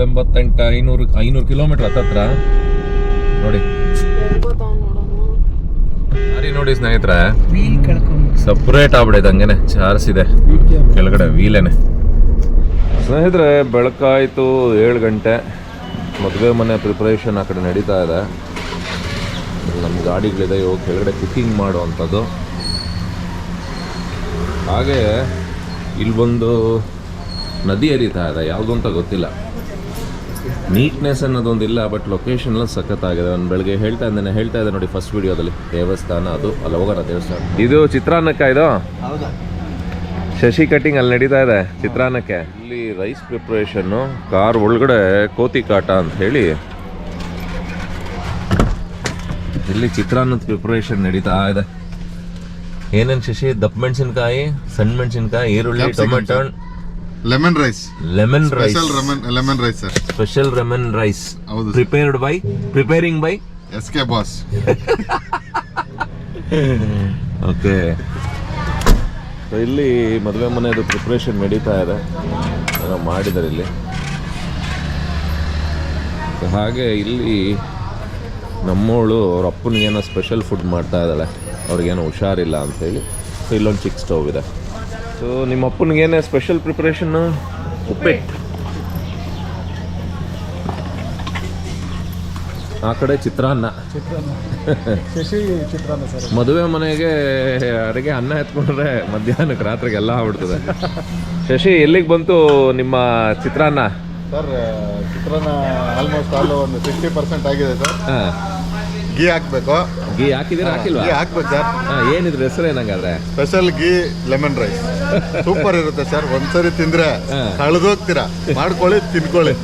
ನಾನ್ನೂರ ಎಂಬತ್ತೆಂಟು ಐನೂರು ಐನೂರು ಕಿಲೋಮೀಟರ್ ಹತ್ತತ್ರ. ನೋಡಿ. ನೋಡಿ ಸ್ನೇಹಿತರೆ. ಸಪ್ರೇಟ್ ಆಗ್ಬಿಡೈತೆ ಹಂಗೇನೆ. ಚಾರ್ಸ್ ಇದೆ. ಕೆಳಗಡೆ ವೀಲೇನೆ. ಸ್ನೇಹಿತರೆ ಬೆಳಕಾಯಿತು ಏಳು ಗಂಟೆ. ಮದುವೆ ಮನೆ ಪ್ರಿಪ್ರೇಷನ್ ಆ ಕಡೆ ನಡೀತಾ ಇದೆ. ನಮ್ಮ ಗಾಡಿಗಳಿದೆ ಇವು ಕೆಳಗಡೆ ಕುಕ್ಕಿಂಗ್ ಮಾಡುವಂಥದ್ದು. ಹಾಗೆ ಇಲ್ಲಿ ಬಂದು ನದಿ ಹರಿತಾ ಇದೆ. ಯಾವುದು ಅಂತ ಗೊತ್ತಿಲ್ಲ. ನೀಟ್ನೆಸ್ ಅನ್ನೋದೊಂದಿಲ್ಲ ಬಟ್ ಲೊಕೇಶನ್ ಎಲ್ಲ ಸಖತ್ತಾಗಿದೆ. ನಾನು ಬೆಳಗ್ಗೆ ಹೇಳ್ತಾ ಇದ್ದೇನೆ ಹೇಳ್ತಾ ಇದೆ ನೋಡಿ ಫಸ್ಟ್ ವಿಡಿಯೋದಲ್ಲಿ ದೇವಸ್ಥಾನ ಅದು ಅಲ್ಲಿ ಹೋಗೋಣ ದೇವಸ್ಥಾನ. ಇದು ಚಿತ್ರಾನ್ನಕ್ಕ ಇದು? ಶಶಿ ಕಟಿಂಗ್ ಅಲ್ಲಿ ನಡೀತಾ ಇದೆ ಚಿತ್ರಾನ್ನಕ್ಕೆ. ಇಲ್ಲಿ ರೈಸ್ ಪ್ರಿಪ್ರೇಷನ್ನು ಕಾರ್ ಒಳಗಡೆ ಕೋತಿ ಕಾಟ ಅಂತ ಹೇಳಿ. ಇಲ್ಲಿ ಚಿತ್ರಾನ್ನದ ಪ್ರಿಪ್ರೇಷನ್ ನಡೀತಾ ಇದೆ. ಏನೇನು ಶಶಿ? ದಪ್ಪ ಮೆಣಸಿನ್ಕಾಯಿ ಸಣ್ಣ ಮೆಣಸಿನ್ಕಾಯಿ ಈರುಳ್ಳಿ tomato lemon rice lemon rice special lemon lemon rice sir special lemon rice ಹೌದು prepared by preparing by S K boss okay ಇಲ್ಲಿ ಮದುವೆ ಮನೆಯದು ಪ್ರಿಪ್ರೇಷನ್ ನಡೀತಾ ಇದೆ. ಏನೋ ಮಾಡಿದ್ದಾರೆ ಇಲ್ಲಿ. ಹಾಗೆ ಇಲ್ಲಿ ನಮ್ಮವಳು ಅವ್ರ ಅಪ್ಪನಿಗೇನೋ ಸ್ಪೆಷಲ್ ಫುಡ್ ಮಾಡ್ತಾ ಇದ್ದಾಳೆ. ಅವ್ರಿಗೇನೋ ಹುಷಾರಿಲ್ಲ ಅಂತೇಳಿ ಸೊ ಇಲ್ಲೊಂದು ಚಿಕ್ಕ ಸ್ಟವ್ ಇದೆ. ಸೊ ನಿಮ್ಮ ಅಪ್ಪನಿಗೇನೆ ಸ್ಪೆಷಲ್ ಪ್ರಿಪ್ರೇಷನ್ ಉಪ್ಪಿಟ್ಟು. ಆ ಕಡೆ ಚಿತ್ರಾನ್ನ. ಶಶಿ ಚಿತ್ರಾನ್ನ ಸರ್. ಮದುವೆ ಮನೆಗೆ ಅಡುಗೆ ಅನ್ನ ಎತ್ಕೊಂಡ್ರೆ ಮಧ್ಯಾಹ್ನಕ್ಕೆ ರಾತ್ರಿಗೆ ಎಲ್ಲ ಆಗ್ಬಿಡ್ತದೆ. ಶಶಿ ಎಲ್ಲಿಗೆ ಬಂತು ನಿಮ್ಮ ಚಿತ್ರಾನ್ನ? ಸರ್ ಚಿತ್ರಾನ್ನ ಆಲ್ಮೋಸ್ಟ್ ಆಲ್ ಒಂದು ಸಿಕ್ಸ್ಟಿ ಪರ್ಸೆಂಟ್ ಆಗಿದೆ ಸರ್. ಹಾಂ. ಗೀ ಹಾಕ್ಬೇಕು. ಗೀ ಹಾಕಿದೀರ ಹಾಕಿಲ್ವಾ? ಗೀ ಹಾಕ್ಬೇಕು ಸರ್. ಹಾಂ ಏನಿದ್ರೆ ಹೆಸರು ಏನಂಗಾದ್ರೆ? Special ghee lemon rice super ಇರುತ್ತೆ ಸರ್. ಒಂದ್ಸರಿ ತಿಂದ್ರೆ. ಕಳೆದೋಗ್ತೀರಾ. ಮಾಡ್ಕೊಳ್ಳಿ ತಿನ್ಕೊಳ್ಳಿ.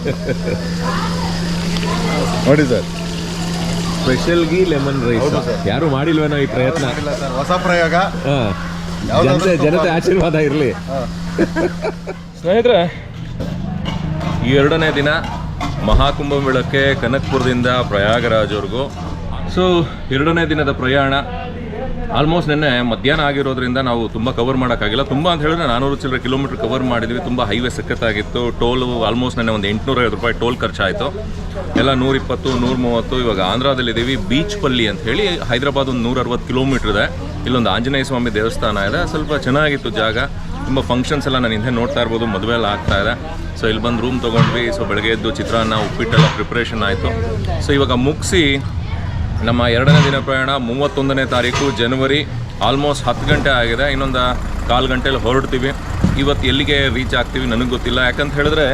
ನೋಡಿ sir. Special ghee lemon rice ಹೌದು. ಯಾರು ಮಾಡಿಲ್ವೇನೋ ಈ ಪ್ರಯತ್ನ? ಮಾಡಿಲ್ಲ ಸರ್. ಹೊಸ ಪ್ರಯೋಗ. ಹಾಂ. ಯಾವ್ದಾದ್ರು ಜನತೆ ಜನತೆ ಆಶೀರ್ವಾದ ಇರಲಿ. ಸ್ನೇಹಿತರೆ ಈ ಎರಡನೇ ದಿನ ಮಹಾಕುಂಭ ಮೇಳಕ್ಕೆ ಕನಕ್ಪುರದಿಂದ ಪ್ರಯಾಗರಾಜ್ವರೆಗೂ ಸೊ, ಎರಡನೇ ದಿನದ ಪ್ರಯಾಣ ಆಲ್ಮೋಸ್ಟ್ ನಿನ್ನೆ ಮಧ್ಯಾಹ್ನ ಆಗಿರೋದ್ರಿಂದ ನಾವು ತುಂಬ ಕವರ್ ಮಾಡೋಕ್ಕಾಗಿಲ್ಲ. ತುಂಬ ಅಂತ ಹೇಳಿದ್ರೆ ನಾನೂರು ಚಿಲ್ಲರೆ ಕಿಲೋಮೀಟರ್ ಕವರ್ ಮಾಡಿದ್ವಿ. ತುಂಬ ಹೈವೇ ಸಖತ್ತಾಗಿತ್ತು. ಟೋಲು ಆಲ್ಮೋಸ್ಟ್ ನೆನ್ನೆ ಒಂದು ಎಂಟುನೂರೈವತ್ತು ರೂಪಾಯಿ ಟೋಲ್ ಖರ್ಚಾಯಿತು. ಎಲ್ಲ ನೂರಿಪ್ಪತ್ತು ನೂರ ಮೂವತ್ತು ಇವಾಗ ಆಂಧ್ರದಲ್ಲಿದ್ದೀವಿ ಬೀಚ್ ಪಲ್ಲಿ ಅಂತ ಹೇಳಿ ಹೈದರಾಬಾದ್ ಒಂದು ನೂರ ಅರವತ್ತು ಕಿಲೋಮೀಟರ್ ಇದೆ. ಇಲ್ಲೊಂದು ಆಂಜನೇಯ ಸ್ವಾಮಿ ದೇವಸ್ಥಾನ ಇದೆ. ಸ್ವಲ್ಪ ಚೆನ್ನಾಗಿತ್ತು ಜಾಗ. ತುಂಬ ಫಂಕ್ಷನ್ಸ್ ಎಲ್ಲ ನಾನು ಹಿಂದೆ ನೋಡ್ತಾ ಇರ್ಬೋದು. ಮದುವೆ ಎಲ್ಲ ಆಗ್ತಾ ಇದೆ. ಸೊ ಇಲ್ಲಿ ಬಂದು ರೂಮ್ ತೊಗೊಂಡ್ವಿ. ಸೊ ಬೆಳಗ್ಗೆ ಎದ್ದು ಚಿತ್ರಾನ್ನ, ಉಪ್ಪಿಟ್ಟೆಲ್ಲ ಪ್ರಿಪ್ರೇಷನ್ ಆಯಿತು. ಸೊ ಇವಾಗ ಮುಗಿಸಿ ನಮ್ಮ ಎರಡನೇ ದಿನ ಪ್ರಯಾಣ ಮೂವತ್ತೊಂದನೇ ತಾರೀಕು, ಜನವರಿ ಆಲ್ಮೋಸ್ಟ್ ಹತ್ತು ಗಂಟೆ ಆಗಿದೆ. ಇನ್ನೊಂದು ಕಾಲು ಗಂಟೆಯಲ್ಲಿ ಹೊರಡ್ತೀವಿ. ಇವತ್ತು ಎಲ್ಲಿಗೆ ರೀಚ್ ಆಗ್ತೀವಿ ನನಗೆ ಗೊತ್ತಿಲ್ಲ. ಯಾಕಂತ ಹೇಳಿದ್ರೆ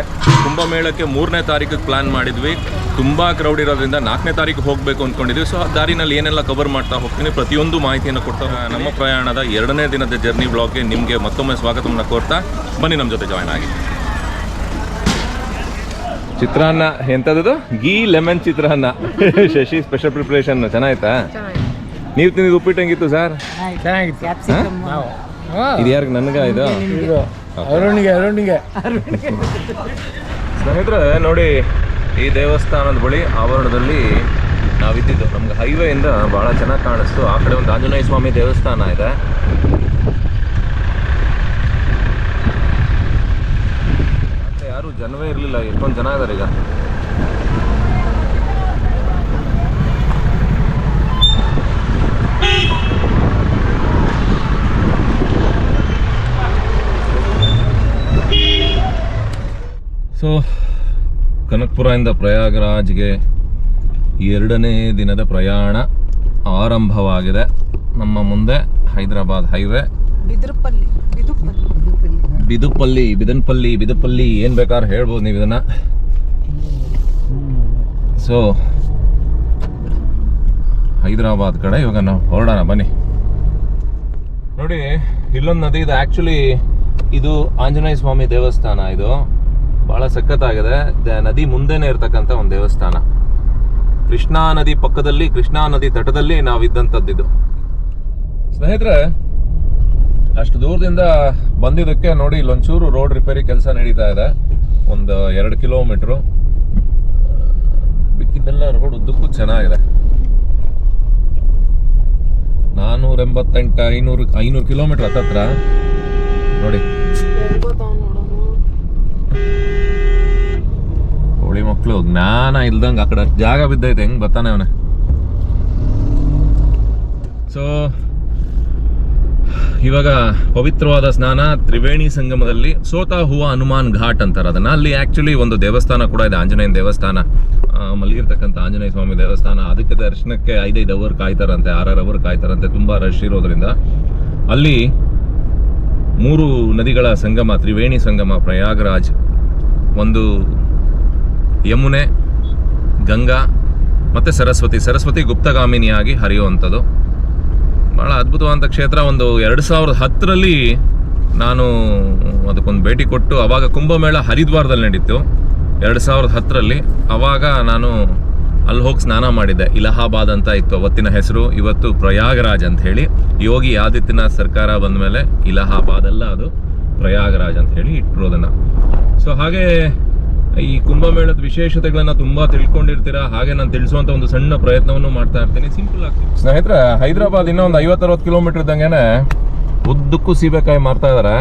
ಕುಂಭಮೇಳಕ್ಕೆ ಮೂರನೇ ತಾರೀಕಿಗೆ ಪ್ಲ್ಯಾನ್ ಮಾಡಿದ್ವಿ. ತುಂಬ ಕ್ರೌಡ್ ಇರೋದ್ರಿಂದ ನಾಲ್ಕನೇ ತಾರೀಕು ಹೋಗಬೇಕು ಅಂದ್ಕೊಂಡಿದ್ವಿ ಸೊ ಆ ದಾರಿನಲ್ಲಿ ಏನೆಲ್ಲ ಕವರ್ ಮಾಡ್ತಾ ಹೋಗ್ತೀನಿ ಪ್ರತಿಯೊಂದು ಮಾಹಿತಿಯನ್ನು ಕೊಡ್ತಾ ನಮ್ಮ ಪ್ರಯಾಣದ ಎರಡನೇ ದಿನದ ಜರ್ನಿ ಬ್ಲಾಗ್ಗೆ ನಿಮಗೆ ಮತ್ತೊಮ್ಮೆ ಸ್ವಾಗತವನ್ನು ಕೋರ್ತಾ. ಬನ್ನಿ, ನಮ್ಮ ಜೊತೆ ಜಾಯ್ನ್ ಆಗಿ. ಚಿತ್ರಾನ್ನ ಎಂಥದ್ದು ಗೀ ಲೆಮನ್ ಚಿತ್ರಾನ್ನ. ಶಶಿ ಸ್ಪೆಷಲ್ ಪ್ರಿಪರೇಷನ್ ಚೆನ್ನಾಯ್ತಾ ನೀವು ತಿಂದಿದ್ದು ಉಪ್ಪಿಟ್ಟು ಹೆಂಗಿತ್ತು ಸರ್? ಇದು ಯಾರಿಗೆ? ನನಗ ಇದು? ಇದು ಅರುಣಿಗೆ ಅರುಣಿಗೆ. ಸ್ನೇಹಿತರೆ ನೋಡಿ ಈ ದೇವಸ್ಥಾನದ ಬಳಿ ಆವರಣದಲ್ಲಿ ನಾವಿದ್ದಿದ್ದು. ನಮ್ಗೆ ಹೈವೇಯಿಂದ ಭಾಳ ಚೆನ್ನಾಗಿ ಕಾಣಿಸ್ತು. ಆ ಕಡೆ ಒಂದು ಆಂಜನೇಯ ಸ್ವಾಮಿ ದೇವಸ್ಥಾನ ಇದೆ ಮತ್ತೆ ಯಾರು ಜನವೇ ಇರಲಿಲ್ಲ ಎಷ್ಟೊಂದು ಜನ ಇದ್ದಾರೆ ಈಗ. ಸೊ ಕನಕ್ಪುರದಿಂದ ಪ್ರಯಾಗರಾಜ್ಗೆ ಎರಡನೇ ದಿನದ ಪ್ರಯಾಣ ಆರಂಭವಾಗಿದೆ. ನಮ್ಮ ಮುಂದೆ ಹೈದರಾಬಾದ್ ಹೈವೇ. ಬಿದ್ರಪಲ್ಲಿ. ಬಿದುಪಲ್ಲಿ, ಬಿದನ್ಪಲ್ಲಿ, ಬಿದುಪಲ್ಲಿ, ಏನು ಬೇಕಾದ್ರೆ ಹೇಳ್ಬೋದು ನೀವು ಇದನ್ನು. ಸೊ ಹೈದರಾಬಾದ್ ಕಡೆ ಇವಾಗ ನಾವು ಹೊರಡೋಣ, ಬನ್ನಿ. ನೋಡಿ, ಇಲ್ಲೊಂದು ನದಿ ಇದೆ. ಆ್ಯಕ್ಚುಲಿ ಇದು ಆಂಜನೇಯ ಸ್ವಾಮಿ ದೇವಸ್ಥಾನ ಇದು. ಭಾಳ ಸಖತ್ತಾಗಿದೆ. ನದಿ ಮುಂದೆನೇ ಇರತಕ್ಕಂಥ ಒಂದು ದೇವಸ್ಥಾನ. ಕೃಷ್ಣಾ ನದಿ ಪಕ್ಕದಲ್ಲಿ, ಕೃಷ್ಣಾ ನದಿ ತಟದಲ್ಲಿ ನಾವಿದ್ದಂಥದ್ದಿದು ಸ್ನೇಹಿತರೆ ಅಷ್ಟು ದೂರದಿಂದ ಬಂದಿದ್ದಕ್ಕೆ ನೋಡಿ ಇಲ್ಲೊಂಚೂರು ರೋಡ್ ರಿಪೇರಿ ಕೆಲಸ ನಡೀತಾ ಇದೆ. ಒಂದು ಎರಡು ಕಿಲೋಮೀಟ್ರು ಬಿಕ್ಕಿದ್ದೆಲ್ಲ ರೋಡ್ ಉದ್ದಕ್ಕೂ ಚೆನ್ನಾಗಿದೆ. ನಾನ್ನೂರ ಎಂಬತ್ತೆಂಟು ಐನೂರು ಐನೂರು ಕಿಲೋಮೀಟ್ರ್ ಹತ್ತತ್ರ. ನೋಡಿ. ಹೋಳಿ ಜ್ಞಾನ ಇಲ್ದಂಗೆ ಆ ಕಡೆ ಜಾಗ ಬಿದ್ದೈತೆ, ಹೆಂಗೆ ಬರ್ತಾನೆ ಅವನೇ. ಸೊ ಇವಾಗ ಪವಿತ್ರವಾದ ಸ್ನಾನ ತ್ರಿವೇಣಿ ಸಂಗಮದಲ್ಲಿ ಸೋತಾ ಹೂವ ಹನುಮಾನ್ ಘಾಟ್ ಅಂತಾರೆ. ಅದನ್ನ ಅಲ್ಲಿ ಆಕ್ಚುಲಿ ಒಂದು ದೇವಸ್ಥಾನ ಕೂಡ ಇದೆ, ಆಂಜನೇಯನ ದೇವಸ್ಥಾನ. ಮಲಗಿರ್ತಕ್ಕಂಥ ಆಂಜನೇಯ ಸ್ವಾಮಿ ದೇವಸ್ಥಾನ. ಅದಕ್ಕೆ ದರ್ಶನಕ್ಕೆ ಐದೈದು ಅವರ್ ಕಾಯ್ತಾರಂತೆ, ಆರಾರು ಅವರ್ ಕಾಯ್ತಾರಂತೆ, ತುಂಬಾ ರಶ್ ಇರೋದ್ರಿಂದ. ಅಲ್ಲಿ ಮೂರು ನದಿಗಳ ಸಂಗಮ, ತ್ರಿವೇಣಿ ಸಂಗಮ, ಪ್ರಯಾಗರಾಜ್, ಒಂದು ಯಮುನೆ, ಗಂಗಾ, ಮತ್ತೆ ಸರಸ್ವತಿ. ಸರಸ್ವತಿ ಗುಪ್ತಗಾಮಿನಿಯಾಗಿ ಹರಿಯುವಂಥದ್ದು. ಭಾಳ ಅದ್ಭುತವಾದಂಥ ಕ್ಷೇತ್ರ. ಒಂದು ಎರಡು ಸಾವಿರದ ಹತ್ತರಲ್ಲಿ ನಾನು ಅದಕ್ಕೊಂದು ಭೇಟಿ ಕೊಟ್ಟು ಅವಾಗ ಕುಂಭಮೇಳ ಹರಿದ್ವಾರದಲ್ಲಿ ನಡೀತು. ಎರಡು ಸಾವಿರದ ಹತ್ತರಲ್ಲಿ ಅವಾಗ ನಾನು ಅಲ್ಲಿ ಹೋಗಿ ಸ್ನಾನ ಮಾಡಿದ್ದೆ. ಇಲಹಾಬಾದ್ ಅಂತ ಇತ್ತು ಅವತ್ತಿನ ಹೆಸರು. ಇವತ್ತು ಪ್ರಯಾಗರಾಜ್ ಅಂತ ಹೇಳಿ ಯೋಗಿ ಆದಿತ್ಯನಾಥ್ ಸರ್ಕಾರ ಬಂದ ಮೇಲೆ ಇಲಹಾಬಾದ್ ಅಲ್ಲ ಅದು ಪ್ರಯಾಗರಾಜ್ ಅಂತ ಹೇಳಿ ಇಟ್ಟರು ಅದನ್ನು ಸೊ ಹಾಗೆ ಈ ಕುಂಭಮೇಳದ ವಿಶೇಷತೆಗಳನ್ನ ತುಂಬಾ ತಿಳ್ಕೊಂಡಿರ್ತೀರಾ? ಹಾಗೆ ನಾನು ತಿಳಿಸುವಂತ ಒಂದು ಸಣ್ಣ ಪ್ರಯತ್ನವನ್ನು ಮಾಡ್ತಾ ಇರ್ತೀನಿ. ಸಿಂಪಲ್ ಆಗಿ ಸ್ನೇಹಿತರೆ, ಹೈದರಾಬಾದ್ ಇನ್ನೂ ಒಂದು ಐವತ್ತರವತ್ತು ಕಿಲೋಮೀಟರ್ ಇದ್ದಂಗೆನೆ ಉದ್ದಕ್ಕೂ ಸೀಬೆಕಾಯಿ ಮಾರ್ತಾ ಇದಾರೆ.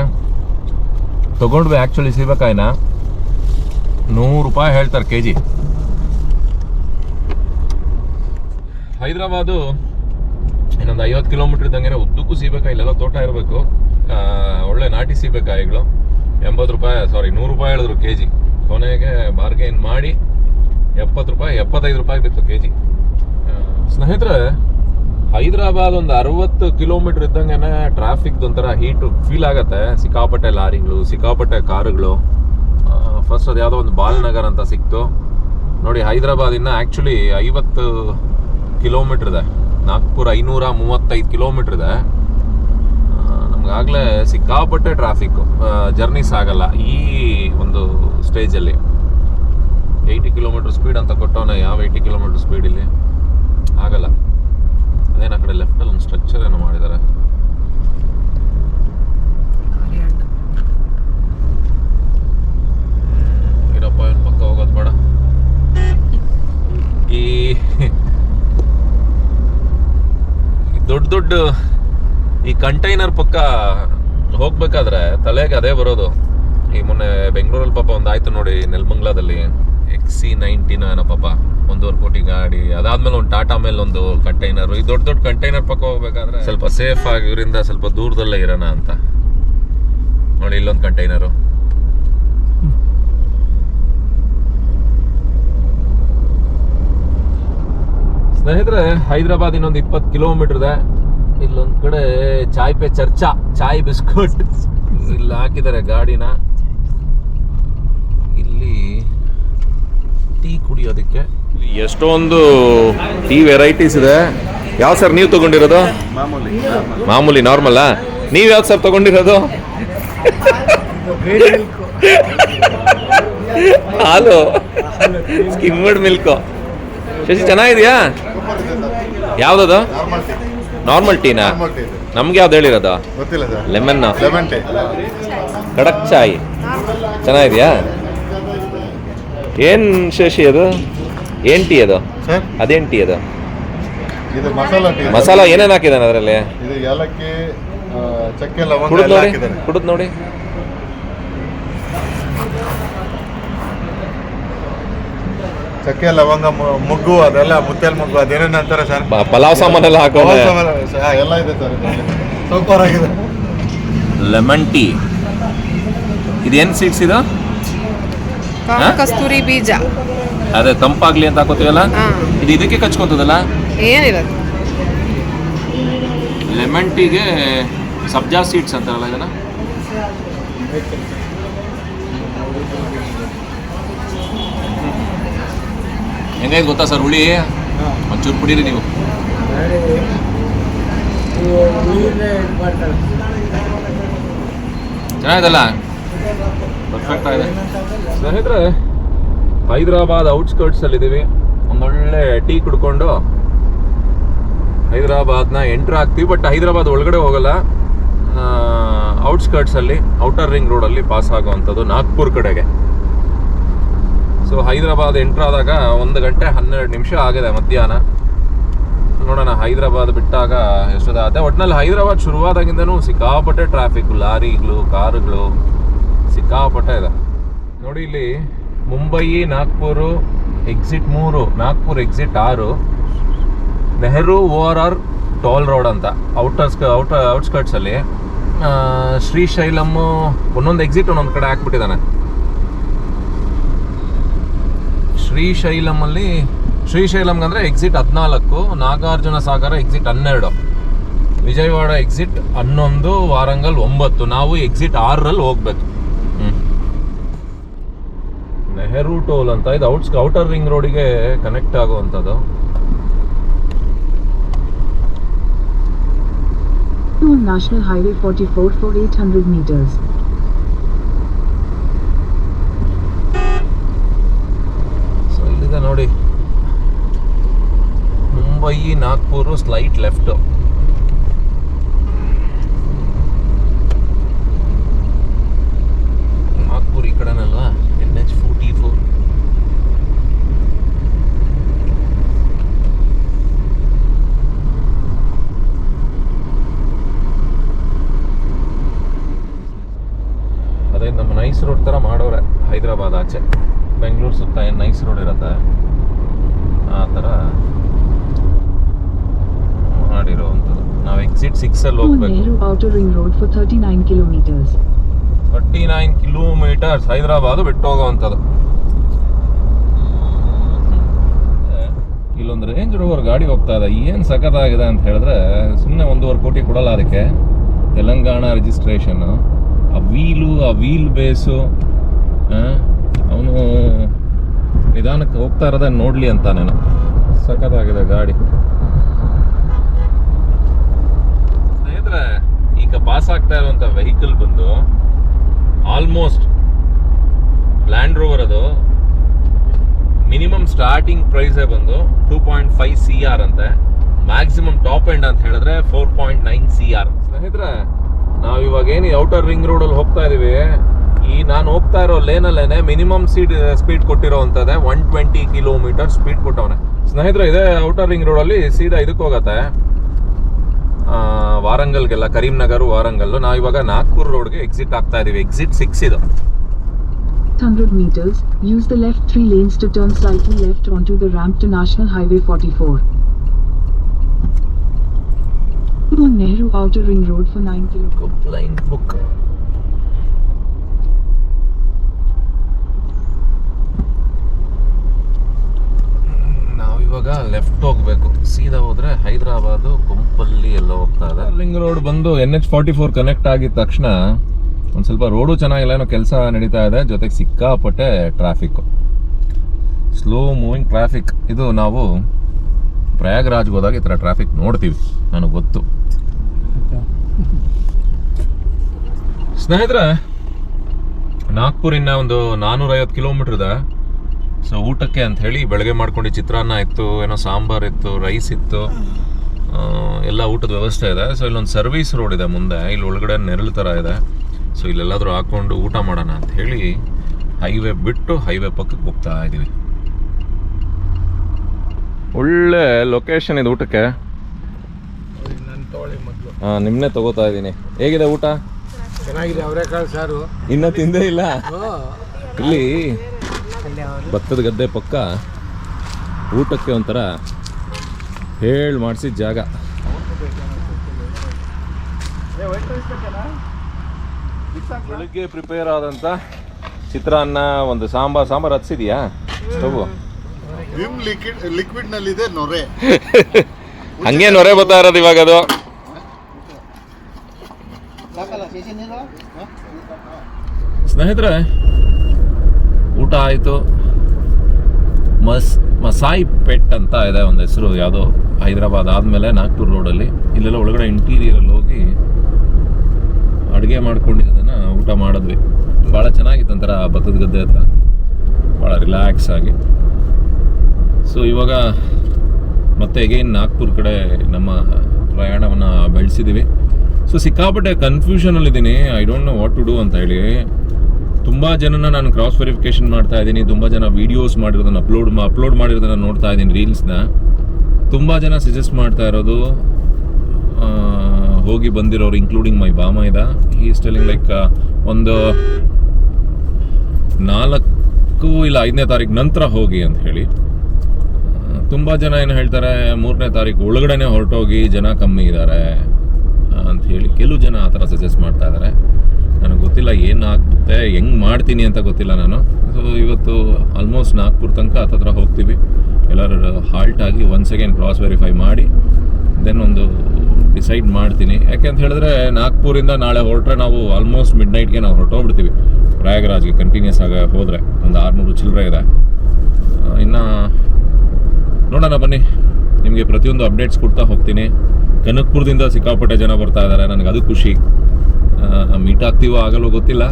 ತಗೊಂಡ್ವಿ ಆಕ್ಚುಲಿ ಸೀಬೆಕಾಯಿನ. ನೂರು ರೂಪಾಯಿ ಹೇಳ್ತಾರೆ ಕೆ ಜಿ ಹೈದರಾಬಾದು ಇನ್ನೊಂದು ಐವತ್ತು ಕಿಲೋಮೀಟರ್ ಇದ್ದಂಗೆ ಉದ್ದಕ್ಕೂ ಸೀಬೆಕಾಯಿ, ಇಲ್ಲೆಲ್ಲ ತೋಟ ಇರಬೇಕು. ಒಳ್ಳೆ ನಾಟಿ ಸೀಬೆಕಾಯಿಗಳು. ಎಂಬತ್ತು ರೂಪಾಯಿ ಸಾರಿ ನೂರು ರೂಪಾಯಿ ಹೇಳಿದ್ರು ಕೆ ಜಿ ಕೊನೆಗೆ ಬಾರ್ಗೇನ್ ಮಾಡಿ ಎಪ್ಪತ್ತು ರೂಪಾಯಿ, ಎಪ್ಪತ್ತೈದು ರೂಪಾಯಿ ಬಿತ್ತು ಕೆ ಜಿ ಸ್ನೇಹಿತರೆ, ಹೈದರಾಬಾದ್ ಒಂದು ಅರವತ್ತು ಕಿಲೋಮೀಟರ್ ಇದ್ದಂಗೆನೆ ಟ್ರಾಫಿಕ್ ಒಂಥರ ಹೀಟು ಫೀಲ್ ಆಗುತ್ತೆ. ಸಿಕ್ಕಾಪಟ್ಟೆ ಲಾರಿಗಳು, ಸಿಕ್ಕಾಪಟ್ಟೆ ಕಾರುಗಳು. ಫಸ್ಟ್ ಅದು ಯಾವುದೋ ಒಂದು ಬಾಲ್ನಗರ್ ಅಂತ ಸಿಕ್ತು. ನೋಡಿ, ಹೈದರಾಬಾದ್ ಇನ್ನ ಆ್ಯಕ್ಚುಲಿ ಐವತ್ತು ಕಿಲೋಮೀಟರ್ ಇದೆ. ನಾಗ್ಪುರ್ ಐನೂರ ಮೂವತ್ತೈದು ಕಿಲೋಮೀಟರ್ ಇದೆ. ನಮಗಾಗಲೇ ಸಿಕ್ಕಾಪಟ್ಟೆ ಟ್ರಾಫಿಕ್ಕು ಜರ್ನೀಸ್ ಆಗಲ್ಲ. ಈ ಒಂದು ಸ್ಟೇಜಲ್ಲಿ ಏಯ್ಟಿ ಕಿಲೋಮೀಟರ್ ಸ್ಪೀಡ್ ಅಂತ ಕೊಟ್ಟವನ ಯಾವ ಏಯ್ಟಿ ಕಿಲೋಮೀಟರ್ ಸ್ಪೀಡ್ ಇಲ್ಲಿ? ಆಗಲ್ಲ. ಅದೇನು ಆ ಕಡೆ ಲೆಫ್ಟಲ್ಲಿ ಒಂದು ಸ್ಟ್ರಕ್ಚರ್ ಏನೋ ಮಾಡಿದ್ದಾರೆ ಇರಪ್ಪ ಇವ್ನ ಪಕ್ಕ ಹೋಗೋದು ಬೇಡ. ಈ ದೊಡ್ಡ ದೊಡ್ಡ ಈ ಕಂಟೈನರ್ ಪಕ್ಕ ಹೋಗ್ಬೇಕಾದ್ರೆ ತಲೆಗೆ ಅದೇ ಬರೋದು. ಈ ಮೊನ್ನೆ ಬೆಂಗಳೂರಲ್ಲಿ ಪಾಪ ಒಂದು ಆಯ್ತು ನೋಡಿ ನೆಲಮಂಗ್ಲದಲ್ಲಿ. ಎಕ್ಸ್ ಸಿ ನೈನ್ಟೀನ್ ಏನೋ ಪಾಪ. ಒಂದೂವರೆ ಕೋಟಿ ಗಾಡಿ ಅದಾದ್ಮೇಲೆ ಒಂದು ಟಾಟಾ ಮೇಲೆ ಒಂದು ಕಂಟೈನರ್ ಈ ದೊಡ್ಡ ದೊಡ್ಡ ಕಂಟೈನರ್ ಪಕ್ಕ ಹೋಗ್ಬೇಕಾದ್ರೆ ಸ್ವಲ್ಪ ಸೇಫ್ ಆಗಿ ಇವರಿಂದ ಸ್ವಲ್ಪ ದೂರದಲ್ಲೇ ಇರೋಣ ಅಂತ. ನೋಡಿ ಇಲ್ಲೊಂದು ಕಂಟೈನರು ಸ್ನೇಹಿತರೆ ಹೈದರಾಬಾದ್ ಇನ್ನೊಂದು ಇಪ್ಪತ್ತು ಕಿಲೋಮೀಟರ್ ಇದೆ. ಇಲ್ಲೊಂದು ಕಡೆ ಚಾಯ್ ಪೆ ಚರ್ಚಾ ಚಾಯ್ ಬಿಸ್ಕುಟ್. ಇಲ್ಲಿ ಹಾಕಿದ್ದಾರೆ ಗಾಡಿನ. ಇಲ್ಲಿ ಟೀ ಕುಡಿಯೋದಕ್ಕೆ? ಎಷ್ಟೊಂದು ಟೀ ವೆರೈಟೀಸ್ ಇದೆ. ಯಾವ ಸರ್ ನೀವು ತಗೊಂಡಿರೋದು? ಮಾಮೂಲಿ ಮಾಮೂಲಿ. ನಾರ್ಮಲ್ಲಾ ನೀವು ಯಾವ್ದು ಸರ್ ತಗೊಂಡಿರೋದು? ಹಾಲು. ಸ್ಕಿಮ್ಮಡ್ ಮಿಲ್ಕು ಶಶಿ ಚೆನ್ನಾಗಿದೆಯಾ? ಯಾವ್ದದು? ನಾರ್ಮಲ್ ನಾರ್ಮಲ್ ಟೀನಾ ನಮ್ಗೆ ಯಾವ್ದು ಹೇಳಿರೋದು? ಗೊತ್ತಿಲ್ಲ ಸರ್. ಲೆಮನ್ ಕಡಕ್ ಚಾಯ್. ಚೆನ್ನಾಗಿದೆಯಾ? ಏನ್ ಶಶಿ ಅದು? ಏನ್ ಟೀ ಅದು? ಸರ್? ಅದೇನ್ ಟೀ ಅದು? ಇದು ಮಸಾಲ ಟೀ ಮಸಾಲ ಏನೇನ್ ಹಾಕಿದಾನೆ ಅದರಲ್ಲಿ? ಇದು ಏಲಕ್ಕಿ ಆ, ಚಕ್ಕೆ ಲವಂಗ ಕುಡಿದ್ ಎಲ್ಲ ನೋಡಿ ಹಾಕಿದ್ದಾರೆ ಕುಡಿದ್ ನೋಡಿ. ಚಕ್ಕೆ ಲವಂಗ ಮು- ಮುಗ್ಗು ಅದೆಲ್ಲ ಮುತ್ತೆಲ್ ಮುಗ್ಗು ಅದೇನೇನು ಅಂತಾರೆ ಸರ್? ಬ- ಪಲಾವ್ ಸಾಮಾನೆಲ್ಲ ಹಾಕೋನೆ ಹಾ, ಎಲ್ಲ ಇದೆ ಸರ್ ಸೂಪರ್ ಆಗಿದೆ. Lemon tea. ಇದೇನ್ ಸೀಡ್ಸ್ ಇದು? ಕಸ್ತೂರಿ ಬೀಜ. ಅದೇ ತಂಪಾಗ್ಲಿ ಅಂತ ಹಾಕೋತೀವಲ್ಲ. ಇದು ಇದಕ್ಕೆ ಕಚ್ಕೊಂತದಲ್ಲ? ಏನಿರೋದು ಲೆಮನ್ ಟೀಗೆ ಸಬ್ಜಾ ಸೀಡ್ಸ್ ಅಂತಾರಲ್ಲ ಇದನ್ನ? ಹೆಂಗ ಗೊತ್ತಾ ಸರ್ ಹುಳಿ? ಒಂಚೂರು ಕುಡೀರಿ ನೀವು. ಚೆನ್ನಾಗಿದಲ್ಲ ಪರ್ಫೆಕ್ಟ್ ಆಗಿದೆ ಸ್ನೇಹಿತರೆ, ಹೈದರಾಬಾದ್ ಔಟ್ಸ್ಕರ್ಟ್ಸ್ ಅಲ್ಲಿ ಇದೀವಿ ಒಂದೊಳ್ಳೆ ಟೀ ಕುಡ್ಕೊಂಡು ಹೈದರಾಬಾದ್ನ ಎಂಟ್ರ್ ಆಗ್ತೀವಿ. ಬಟ್ ಹೈದರಾಬಾದ್ ಒಳಗಡೆ ಹೋಗಲ್ಲ. ಔಟ್ಸ್ಕರ್ಟ್ಸ್ ಅಲ್ಲಿ ಔಟರ್ ರಿಂಗ್ ರೋಡ್ ಅಲ್ಲಿ ಪಾಸ್ ಆಗುವಂಥದ್ದು ನಾಗ್ಪುರ್ ಕಡೆಗೆ. ಸೊ ಹೈದರಾಬಾದ್ ಎಂಟ್ರ್ ಆದಾಗ ಒಂದು ಗಂಟೆ ಹನ್ನೆರಡು ನಿಮಿಷ ಆಗಿದೆ ಮಧ್ಯಾಹ್ನ. ನೋಡೋಣ, ಹೈದರಾಬಾದ್ ಬಿಟ್ಟಾಗ ಎಷ್ಟೊತ್ತಾಗುತ್ತೆ. ಒಟ್ಟಿನಲ್ಲಿ ಹೈದರಾಬಾದ್ ಶುರುವಾದಾಗಿಂದನೂ ಸಿಕ್ಕಾಪಟ್ಟೆ ಟ್ರಾಫಿಕ್ ಲಾರಿಗಳು, ಕಾರುಗಳು ಸಿಕ್ಕಾಪಟ್ಟೆ ಇದೆ. ನೋಡಿ ಇಲ್ಲಿ ಮುಂಬಯಿ ನಾಗ್ಪುರು ಎಕ್ಸಿಟ್ ಮೂರು, ನಾಗ್ಪುರ್ ಎಕ್ಸಿಟ್ ಆರು. Nehru, O R toll road ಅಂತ. ಔಟರ್ಸ್ ಔಟ್ ಔಟ್ಸ್ಕರ್ಟ್ಸಲ್ಲಿ ಶ್ರೀಶೈಲಮ್ ಒಂದೊಂದು ಎಕ್ಸಿಟ್ ಒಂದೊಂದು ಕಡೆ ಹಾಕ್ಬಿಟ್ಟಿದ್ದಾನೆ. ಶ್ರೀಶೈಲಮಲ್ಲಿ ಶ್ರೀಶೈಲಂಗೆ ಅಂದರೆ ಎಕ್ಸಿಟ್ ಹದಿನಾಲ್ಕು, ನಾಗಾರ್ಜುನ ಸಾಗರ ಎಕ್ಸಿಟ್ ಹನ್ನೆರಡು. ವಿಜಯವಾಡ ಎಕ್ಸಿಟ್ ಹನ್ನೊಂದು, ವಾರಂಗಲ್ ಒಂಬತ್ತು. ನಾವು ಎಕ್ಸಿಟ್ ಆರರಲ್ಲಿ ಹೋಗ್ಬೇಕು. ನೆಹರು ಟೋಲ್ ಅಂತ ಇದು ಔಟ್ಸ್ ಔಟರ್ ರಿಂಗ್ ರೋಡಿಗೆ ಕನೆಕ್ಟ್ ಆಗುವಂಥದ್ದು. On National Highway 44 for 800 meters. So ಇಲ್ಲಿದೆ ನೋಡಿ. ಮುಂಬಯಿ ನಾಗ್ಪುರು ಸ್ಲೈಟ್ ಲೆಫ್ಟ್ ನಾಗ್ಪುರ್ ಈ ಕಡೆನಲ್ವಾ ಎನ್ ಎಚ್ ಫೋರ್ಟಿ ಫೋರ್ ಅದೇ ನಮ್ಮ ನೈಸ್ ರೋಡ್ ಥರ ಮಾಡೋರೆ ಹೈದರಾಬಾದ್ ಆಚೆ ಬೆಂಗಳೂರು ಸುತ್ತ ಏನು ನೈಸ್ ರೋಡ್ ಇರುತ್ತೆ? ಆ ಥರ ಮಾಡಿರೋವಂಥದ್ದು. ನಾವು ಎಕ್ಸಿಟ್ ಸಿಕ್ಸಲ್ಲಿ ಹೋಗ್ಬೇಕು. Nine kilometers Ring Road for 39 kilometers. Thirty nine kilometers Hyderabad ಬಿಟ್ಟು ಹೋಗೋವಂಥದ್ದು. ಇಲ್ಲೊಂದು ರೇಂಜ್ ರೋವರ್ ಗಾಡಿ ಹೋಗ್ತಾ ಇದೆ. ಏನು ಸಖತ್ತಾಗಿದೆ ಅಂತ ಹೇಳಿದ್ರೆ ಸುಮ್ಮನೆ ಒಂದೂವರೆ ಕೋಟಿ ಕೊಡಲ್ಲ ಅದಕ್ಕೆ. ತೆಲಂಗಾಣ ರಿಜಿಸ್ಟ್ರೇಷನ್ನು ಆ ವೀಲು ಆ ವೀಲ್ ಬೇಸು ನಿಧಾನಕ್ಕೆ ಹೋಗ್ತಾ ಇರೋದ ನೋಡಲಿ ಅಂತ ನಾನು. ಸಖತ್ತಾಗಿದೆ ಗಾಡಿ. ಸ್ನೇಹಿತರೆ, ಈಗ ಪಾಸ್ ಆಗ್ತಾ ಇರುವಂಥ ವೆಹಿಕಲ್ ಬಂದು ಆಲ್ಮೋಸ್ಟ್ ಲ್ಯಾಂಡ್ ರೋವರ್ ಅದು ಮಿನಿಮಮ್ ಸ್ಟಾರ್ಟಿಂಗ್ ಪ್ರೈಸೇ ಬಂದು two point five C R ಅಂತೆ. ಮ್ಯಾಕ್ಸಿಮಮ್ ಟಾಪ್ ಎಂಡ್ ಅಂತ ಹೇಳಿದ್ರೆ four point nine C R ಸ್ನೇಹಿತರೆ ನಾವು ಇವಾಗ ಏನು ಔಟರ್ ರಿಂಗ್ ರೋಡಲ್ಲಿ ಹೋಗ್ತಾ ಇದೀವಿ. ಈ ನಾನು ಹೋಗ್ತಾ ಇರೋ ಲೇನಲ್ಲೇನೆ ಮಿನಿಮಮ್ ಸೀಟ್ ಸ್ಪೀಡ್ ಕೊಟ್ಟಿರೋ ಅಂಥದ್ದೇ ಒನ್ ಟ್ವೆಂಟಿ ಕಿಲೋಮೀಟರ್ ಸ್ಪೀಡ್ ಕೊಟ್ಟವನೆ. ಸ್ನೇಹಿತರೆ ಇದೇ ಔಟರ್ ರಿಂಗ್ ರೋಡಲ್ಲಿ ಸೀದಾ ಇದಕ್ಕೆ ಹೋಗತ್ತೆ. ವಾರಂಗಲ್ಗೆಲ್ಲ ಕರೀಂನಗರ್ ವಾರಂಗಲ್ ನಾವು ಇವಾಗ ನಾಗ್ಪುರ್ ರೋಡ್ಗೆ ಎಕ್ಸಿಟ್ ಆಗ್ತಾ ಇದೀವಿ. ಎಕ್ಸಿಟ್ ಸಿಕ್ಸ್ ಇದು. 100 meters use the left three lanes to turn slightly left on to the ramp to national 44. Forty four Nehru outer ring road 9 nine kilo book ನಾವಿವಾಗ ಲೆಫ್ಟ್ ಹೋಗ್ಬೇಕು. ಸೀದಾ ಹೋದ್ರೆ ಹೈದರಾಬಾದ್ ಕೊಂಪಲ್ಲಿ ಎಲ್ಲ ಹೋಗ್ತಾ ಇದೆ. ರಿಂಗ್ ರೋಡ್ ಬಂದು N H forty four connect ಆಗಿದ ತಕ್ಷಣ ಒಂದು ಸ್ವಲ್ಪ ರೋಡು ಚೆನ್ನಾಗಿಲ್ಲ, ಏನೋ ಕೆಲಸ ನಡೀತಾ ಇದೆ. ಜೊತೆಗೆ ಸಿಕ್ಕಾಪಟ್ಟೆ ಟ್ರಾಫಿಕ್ ಸ್ಲೋ ಮೂವಿಂಗ್ ಟ್ರಾಫಿಕ್ ಇದು ನಾವು ಪ್ರಯಾಗ್ರಾಜ್ಗೆ ಹೋದಾಗ ಈ ಥರ ಟ್ರಾಫಿಕ್ ನೋಡ್ತೀವಿ, ನನಗೆ ಗೊತ್ತು. ಸ್ನೇಹಿತರೆ ನಾಗ್ಪುರಿನ ಒಂದು ನಾನ್ನೂರೈವತ್ತು ಕಿಲೋಮೀಟ್ರ್ ಇದೆ. ಸೊ ಊಟಕ್ಕೆ ಅಂತ ಹೇಳಿ ಬೆಳಗ್ಗೆ ಮಾಡ್ಕೊಂಡು ಚಿತ್ರಾನ್ನ ಇತ್ತು ಏನೋ ಸಾಂಬಾರ್ ಇತ್ತು ರೈಸ್ ಇತ್ತು ಎಲ್ಲ ಊಟದ ವ್ಯವಸ್ಥೆ ಇದೆ. ಸೊ ಇಲ್ಲೊಂದು ಸರ್ವಿಸ್ ರೋಡ್ ಇದೆ ಮುಂದೆ. ಇಲ್ಲಿ ಒಳಗಡೆ ನೆರಳು ಥರ ಇದೆ. ಸೊ ಇಲ್ಲೆಲ್ಲಾದರೂ ಹಾಕೊಂಡು ಊಟ ಮಾಡೋಣ ಅಂತ ಹೇಳಿ ಹೈವೇ ಬಿಟ್ಟು ಹೈವೇ ಪಕ್ಕಕ್ಕೆ ಹೋಗ್ತಾ ಇದ್ದೀವಿ ಒಳ್ಳೆ ಲೊಕೇಶನ್ ಇದೆ ಊಟಕ್ಕೆ. ಹಾಂ ನಿಮ್ಮನ್ನೇ ತಗೋತಾ ಇದ್ದೀನಿ. ಹೇಗಿದೆ ಊಟ? ಚೆನ್ನಾಗಿದೆ ಅವರೇಕಾಳು ಸಾರು. ಇನ್ನೂ ತಿಂದೇ ಇಲ್ಲ? ಇಲ್ಲಿ ಭತ್ತದ ಗದ್ದೆ ಪಕ್ಕ ಊಟಕ್ಕೆ ಒಂಥರ ಹೇಳಿ ಮಾಡಿಸಿದ ಜಾಗ. ಬೆಳಿಗ್ಗೆ ಪ್ರಿಪೇರ್ ಆದಂಥ ಚಿತ್ರಾನ್ನ ಒಂದು ಸಾಂಬಾರ್ ಸಾಂಬಾರ್ ಹತ್ಸಿದ್ಯಾ? ಸ್ಟವ್ ವಿಮ್ ಲಿಕ್ವಿಡ್ ಲಿಕ್ವಿಡ್ ನಲ್ಲಿದೆ ನೊರೆ. ಹಂಗೆ ನೊರೆ ಬರ್ತಾ ಇರೋದು ಇವಾಗ ಅದು. ಸ್ನೇಹಿತರೆ ಊಟ ಆಯಿತು. ಮಸ್, ಮಸಾಯಿ ಪೆಟ್ ಅಂತ ಇದೆ ಒಂದು ಹೆಸರು, ಯಾವುದೋ ಹೈದರಾಬಾದ್ ಆದಮೇಲೆ ನಾಗ್ಪುರ್ ರೋಡಲ್ಲಿ ಇಲ್ಲೆಲ್ಲ ಒಳಗಡೆ ಇಂಟೀರಿಯರಲ್ಲಿ ಹೋಗಿ ಅಡುಗೆ ಮಾಡ್ಕೊಂಡಿದ್ದನ್ನು ಊಟ ಮಾಡಿದ್ವಿ. ಭಾಳ ಚೆನ್ನಾಗಿತ್ತು ಒಂಥರ ಭತ್ತದ ಗದ್ದೆ ಹತ್ರ. ಭಾಳ ರಿಲ್ಯಾಕ್ಸ್ ಆಗಿ. ಸೊ ಇವಾಗ ಮತ್ತೆ ಎಗೇನ್ ನಾಗ್ಪುರ್ ಕಡೆ ನಮ್ಮ ಪ್ರಯಾಣವನ್ನು ಬೆಳೆಸಿದ್ದೀವಿ ಸೊ ಸಿಕ್ಕಾಪಟ್ಟೆ ಕನ್ಫ್ಯೂಷನಲ್ಲಿದ್ದೀನಿ I don't know what to do ಅಂತ ಹೇಳಿ. ತುಂಬ ಜನನ ನಾನು ಕ್ರಾಸ್ ವೆರಿಫಿಕೇಶನ್ ಮಾಡ್ತಾ ಇದ್ದೀನಿ, ತುಂಬ ಜನ ವೀಡಿಯೋಸ್ ಮಾಡಿರೋದನ್ನ ಅಪ್ಲೋಡ್ ಅಪ್ಲೋಡ್ ಮಾಡಿರೋದನ್ನು ನೋಡ್ತಾ ಇದ್ದೀನಿ ರೀಲ್ಸ್ನ ತುಂಬ ಜನ ಸಜೆಸ್ಟ್ ಮಾಡ್ತಾ ಇರೋದು ಹೋಗಿ ಬಂದಿರೋರು ಇನ್ಕ್ಲೂಡಿಂಗ್ ಮೈ ಬಾಮ ಇದ. ಈ ಸ್ಟೆಲಿಂಗ್ ಲೈಕ್ ಒಂದು ನಾಲ್ಕು ಇಲ್ಲ ಐದನೇ ತಾರೀಕು ನಂತರ ಹೋಗಿ ಅಂತ ಹೇಳಿ. ತುಂಬ ಜನ ಏನು ಹೇಳ್ತಾರೆ, ಮೂರನೇ ತಾರೀಕು ಒಳಗಡೆನೆ ಹೊರಟೋಗಿ ಜನ ಕಮ್ಮಿ ಇದ್ದಾರೆ ಅಂತ ಹೇಳಿ. ಕೆಲವು ಜನ ಆ ಥರ ಸಜೆಸ್ಟ್ ಮಾಡ್ತಾ ಇದ್ದಾರೆ ನನಗೆ ಗೊತ್ತಿಲ್ಲ ಏನು ಆಗುತ್ತೆ ಹೆಂಗೆ ಮಾಡ್ತೀನಿ ಅಂತ ಗೊತ್ತಿಲ್ಲ ನಾನು. ಸೊ ಇವತ್ತು ಆಲ್ಮೋಸ್ಟ್ ನಾಗ್ಪುರ್ ತನಕ ಹತ್ತತ್ರ ಹೋಗ್ತೀವಿ. ಎಲ್ಲರೂ ಹಾಲ್ಟ್ ಆಗಿ ಒನ್ಸ್ ಅಗೇನ್ ಕ್ರಾಸ್ ವೆರಿಫೈ ಮಾಡಿ ದೆನ್ ಒಂದು ಡಿಸೈಡ್ ಮಾಡ್ತೀನಿ. ಯಾಕೆ ಅಂತ ಹೇಳಿದ್ರೆ, ನಾಗ್ಪುರಿಂದ ನಾಳೆ ಹೊರಟ್ರೆ ನಾವು ಆಲ್ಮೋಸ್ಟ್ ಮಿಡ್ ನೈಟ್ಗೆ ನಾವು ಹೊರಟೋಗ್ಬಿಡ್ತೀವಿ. ಪ್ರಯಾಗರಾಜ್ಗೆ ಕಂಟಿನ್ಯೂಸ್ ಆಗಿ ಹೋದರೆ, ಒಂದು ಆರುನೂರು ಚಿಲ್ಲರೆ ಇದೆ. ಇನ್ನು ನೋಡೋಣ ಬನ್ನಿ. ನಿಮಗೆ ಪ್ರತಿಯೊಂದು ಅಪ್ಡೇಟ್ಸ್ ಕೊಡ್ತಾ ಹೋಗ್ತೀನಿ. ಕನಕ್ಪುರದಿಂದ ಸಿಕ್ಕಾಪಟ್ಟೆ ಜನ ಬರ್ತಾ ಇದ್ದಾರೆ ನನಗೆ ಅದು ಖುಷಿ. ಮೀಟ್ ಆಗ್ತೀವೋ ಆಗಲ್ಲೋ ಗೊತ್ತಿಲ್ಲ.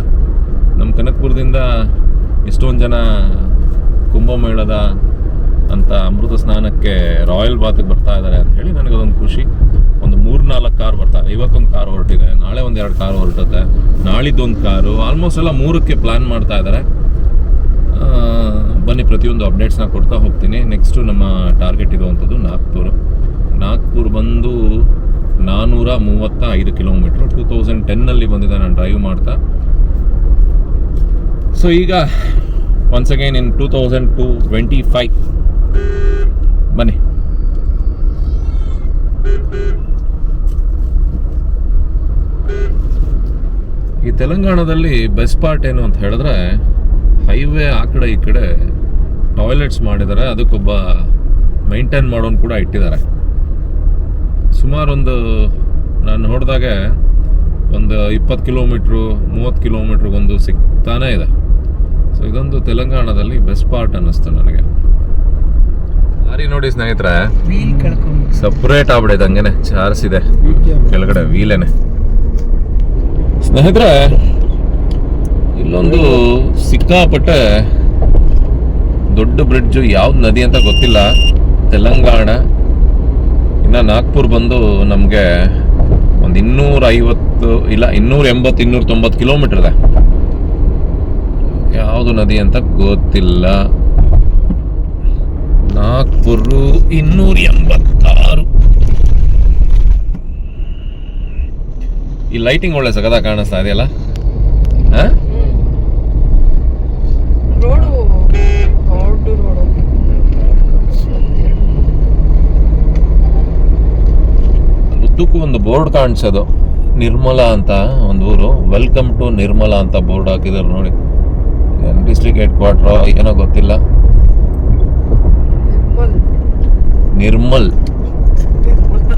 ನಮ್ಮ ಕನಕಪುರದಿಂದ ಎಷ್ಟೊಂದು ಜನ ಕುಂಭಮೇಳದ ಅಂತ ಅಮೃತ ಸ್ನಾನಕ್ಕೆ ರಾಯಲ್ ಬಾತ್ಗೆ ಬರ್ತಾ ಇದ್ದಾರೆ ಅಂತ ಹೇಳಿ ನನಗದೊಂದು ಖುಷಿ. ಒಂದು ಮೂರು ನಾಲ್ಕು ಕಾರ್ ಬರ್ತಾರೆ ಇವತ್ತೊಂದು ಕಾರ್ ಹೊರಟಿದೆ, ನಾಳೆ ಒಂದು ಎರಡು ಕಾರ್ ಹೊರಟುತ್ತೆ, ನಾಳಿದ್ದೊಂದು ಕಾರು ಆಲ್ಮೋಸ್ಟ್ ಎಲ್ಲ ಮೂರಕ್ಕೆ ಪ್ಲ್ಯಾನ್ ಮಾಡ್ತಾ ಇದ್ದಾರೆ. ಬನ್ನಿ ಪ್ರತಿಯೊಂದು ಅಪ್ಡೇಟ್ಸ್ನ ಕೊಡ್ತಾ ಹೋಗ್ತೀನಿ. ನೆಕ್ಸ್ಟು ನಮ್ಮ ಟಾರ್ಗೆಟ್ ಇರುವಂಥದ್ದು ನಾಗ್ಪುರ್. ನಾಗ್ಪುರ್ ಬಂದು ನಾನ್ನೂರ ಮೂವತ್ತ ಐದು ಕಿಲೋಮೀಟ್ರ್. ಟೂ ತೌಸಂಡ್ ಟೆನ್ನಲ್ಲಿ ಬಂದಿದೆ ನಾನು ಡ್ರೈವ್ ಮಾಡ್ತಾ. ಸೊ ಈಗ once again in two thousand two twenty five ಬನ್ನಿ. ಈ ತೆಲಂಗಾಣದಲ್ಲಿ ಬೆಸ್ಟ್ ಪಾರ್ಟ್ ಏನು ಅಂತ ಹೇಳಿದ್ರೆ ಹೈವೇ ಆ ಕಡೆ ಈ ಕಡೆ ಟಾಯ್ಲೆಟ್ಸ್ ಮಾಡಿದ್ದಾರೆ. ಅದಕ್ಕೊಬ್ಬ ಮೈಂಟೈನ್ ಮಾಡೋನು ಕೂಡ ಇಟ್ಟಿದ್ದಾರೆ. ಸುಮಾರೊಂದು ನಾನು ನೋಡಿದಾಗ ಒಂದು ಇಪ್ಪತ್ತು ಕಿಲೋಮೀಟ್ರು ಮೂವತ್ತು ಕಿಲೋಮೀಟ್ರಿಗೊಂದು ಸಿಗ್ತಾನೇ ಇದೆ. ಸೊ ಇದೊಂದು ತೆಲಂಗಾಣದಲ್ಲಿ ಬೆಸ್ಟ್ ಪಾರ್ಟ್ ಅನ್ನಿಸ್ತು ನನಗೆ. ದಾರಿ ನೋಡಿ ಸ್ನೇಹಿತರೆ. ಸಪ್ರೇಟ್ ಆಗ್ಬಿಡಿದೆ ಹಂಗೆ ಚಾರ್ಸ್ ಇದೆ. ಕೆಳಗಡೆ ವೀಲೇನೆ ಸ್ನೇಹಿತರೆ ಇಲ್ಲೊಂದು ಸಿಕ್ಕಾಪಟ್ಟೆ ದೊಡ್ಡ ಬ್ರಿಡ್ಜು ಯಾವ್ದು ನದಿ ಅಂತ ಗೊತ್ತಿಲ್ಲ. ತೆಲಂಗಾಣ ಇನ್ನು ನಾಗ್ಪುರ್ ಬಂದು ನಮಗೆ ಒಂದು ಇನ್ನೂರ ಐವತ್ತು ಇಲ್ಲ ಇನ್ನೂರ ಎಂಬತ್ತು ಇನ್ನೂರ ತೊಂಬತ್ತು ಕಿಲೋಮೀಟರ್ ಇದೆ. ಯಾವುದು ನದಿ ಅಂತ ಗೊತ್ತಿಲ್ಲ. ನಾಗ್ಪುರ್ ಇನ್ನೂರ ಎಂಬತ್ತಾರು ಈ ಲೈಟಿಂಗ್ ಒಳ್ಳೆ ಸಗದ ಕಾಣಿಸ್ತಾ ಇದೆಯಲ್ಲ? ಹಾ ರೋಡು ದೊಡ್ಡ ರೋಡು ಉದ್ದಕ್ಕೂ ಒಂದು ಬೋರ್ಡ್ ಕಾಣಿಸೋದು. ನಿರ್ಮಲಾ ಅಂತ ಒಂದು ಊರು. ವೆಲ್ಕಮ್ ಟು ನಿರ್ಮಲಾ ಅಂತ ಬೋರ್ಡ್ ಹಾಕಿದ್ದಾರೆ ನೋಡಿ. ಡಿಸ್ಟ್ರಿಕ್ಟ್ ಹೆಡ್ ಕ್ವಾರ್ಟರ್ ಏನೋ ಗೊತ್ತಿಲ್ಲ. ನಿರ್ಮಲ್. ನಿರ್ಮಲ್.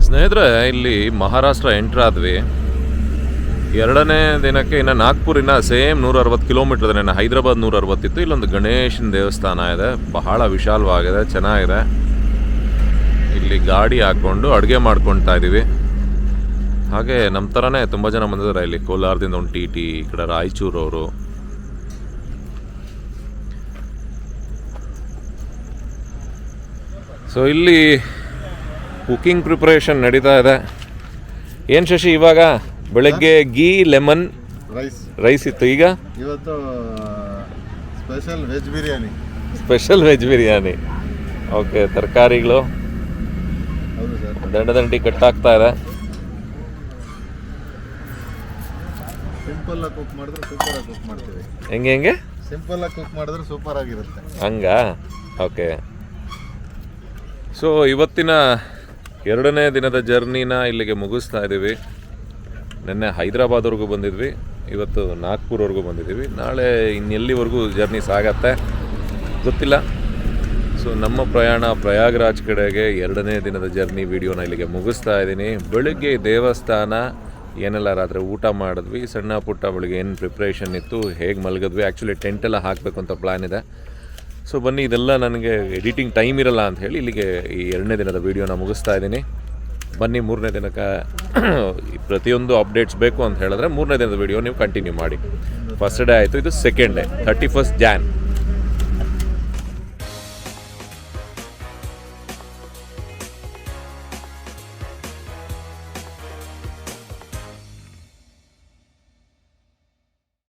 ಸ್ನೇಹಿತರೆ ಇಲ್ಲಿ ಮಹಾರಾಷ್ಟ್ರ ಎಂಟ್ರ್ ಆದ್ವಿ. ಎರಡನೇ ದಿನಕ್ಕೆ ಇನ್ನು ನಾಗ್ಪುರಿನ ಸೇಮ್ ನೂರ ಅರವತ್ತು ಕಿಲೋಮೀಟರ್ ಇದೆ ಹೈದರಾಬಾದ್ ನೂರ ಅರವತ್ತಿತ್ತು ಇಲ್ಲೊಂದು ಗಣೇಶನ ದೇವಸ್ಥಾನ ಇದೆ. ಬಹಳ ವಿಶಾಲವಾಗಿದೆ ಚೆನ್ನಾಗಿದೆ. ಇಲ್ಲಿ ಗಾಡಿ ಹಾಕ್ಕೊಂಡು ಅಡುಗೆ ಮಾಡ್ಕೊಳ್ತಾ ಇದ್ದೀವಿ ಹಾಗೆ ನಮ್ಮ ಥರನೇ ತುಂಬ ಜನ ಬಂದಿದ್ದಾರೆ ಇಲ್ಲಿ. ಕೋಲಾರದಿಂದ ಒಂದು ಟಿ ಟಿ ಈ ಕಡೆ ರಾಯಚೂರವರು. ಸೊ ಇಲ್ಲಿ ಕುಕಿಂಗ್ ಪ್ರಿಪ್ರೇಷನ್ ನಡೀತಾ ಇದೆ. ಏನು ಶಶಿ ಇವಾಗ ಬೆಳಗ್ಗೆ ಗೀ ಲೆಮನ್ ರೈಸ್ ರೈಸ್ ಇತ್ತು. ಈಗ? ಇವತ್ತು special veg biryani special veg biryani okay ತರಕಾರಿಗಳು. ಹೌದು ಸರ್. ದಂಡ ದಂಡಿ ಕಟ್ಟಾಗ್ತಾ ಇದೆ. ಸಿಂಪಲ್ ಆಗಿ ಕುಕ್ ಮಾಡಿದ್ರೆ ಸೂಪರ್ ಆಗಿ ಕುಕ್ ಮಾಡ್ತೀವಿ. ಹೆಂಗೆ ಹೆಂಗೆ? ಸಿಂಪಲ್ ಆಗಿ ಕುಕ್ ಮಾಡಿದ್ರೆ ಸೂಪರ್ ಆಗಿರುತ್ತೆ ಹಂಗಾ? ಓಕೆ. ಸೊ ಇವತ್ತಿನ ಎರಡನೇ ದಿನದ ಜರ್ನಿನ ಇಲ್ಲಿಗೆ ಮುಗಿಸ್ತಾ ಇದ್ದೀವಿ ನಿನ್ನೆ ಹೈದರಾಬಾದ್ವರೆಗೂ ಬಂದಿದ್ವಿ. ಇವತ್ತು ನಾಗ್ಪುರ್ವರೆಗೂ ಬಂದಿದ್ದೀವಿ. ನಾಳೆ ಇನ್ನೆಲ್ಲಿವರೆಗೂ ಜರ್ನಿ ಸಾಗತ್ತೆ ಗೊತ್ತಿಲ್ಲ. ಸೊ ನಮ್ಮ ಪ್ರಯಾಣ ಪ್ರಯಾಗ್ರಾಜ್ ಕಡೆಗೆ ಎರಡನೇ ದಿನದ ಜರ್ನಿ ವಿಡಿಯೋನ ಇಲ್ಲಿಗೆ ಮುಗಿಸ್ತಾ ಇದ್ದೀನಿ. ಬೆಳಗ್ಗೆ ದೇವಸ್ಥಾನ, ಏನೆಲ್ಲ ರಾತ್ರಿ ಊಟ ಮಾಡಿದ್ವಿ. ಸಣ್ಣ ಪುಟ್ಟ ಬೆಳಿಗ್ಗೆ ಏನು ಪ್ರಿಪ್ರೇಷನ್ ಇತ್ತು, ಹೇಗೆ ಮಲಗಿದ್ವಿ. ಆ್ಯಕ್ಚುಲಿ ಟೆಂಟೆಲ್ಲ ಹಾಕಬೇಕು ಅಂತ ಪ್ಲ್ಯಾನ್ ಇದೆ. ಸೊ ಬನ್ನಿ, ಇದೆಲ್ಲ ನನಗೆ ಎಡಿಟಿಂಗ್ ಟೈಮ್ ಇರಲ್ಲ ಅಂತ ಹೇಳಿ ಇಲ್ಲಿಗೆ ಈ ಎರಡನೇ ದಿನದ ವಿಡಿಯೋನ ಮುಗಿಸ್ತಾ ಇದ್ದೀನಿ. ಬನ್ನಿ, ಮೂರನೇ ದಿನಕ್ಕೆ ಪ್ರತಿಯೊಂದು ಅಪ್ಡೇಟ್ಸ್ ಬೇಕು ಅಂತ ಹೇಳಿದ್ರೆ ಮೂರನೇ ದಿನದ ವಿಡಿಯೋ ನೀವು ಕಂಟಿನ್ಯೂ ಮಾಡಿ. ಫಸ್ಟ್ ಡೇ ಆಯಿತು, ಇದು second day thirty first Jan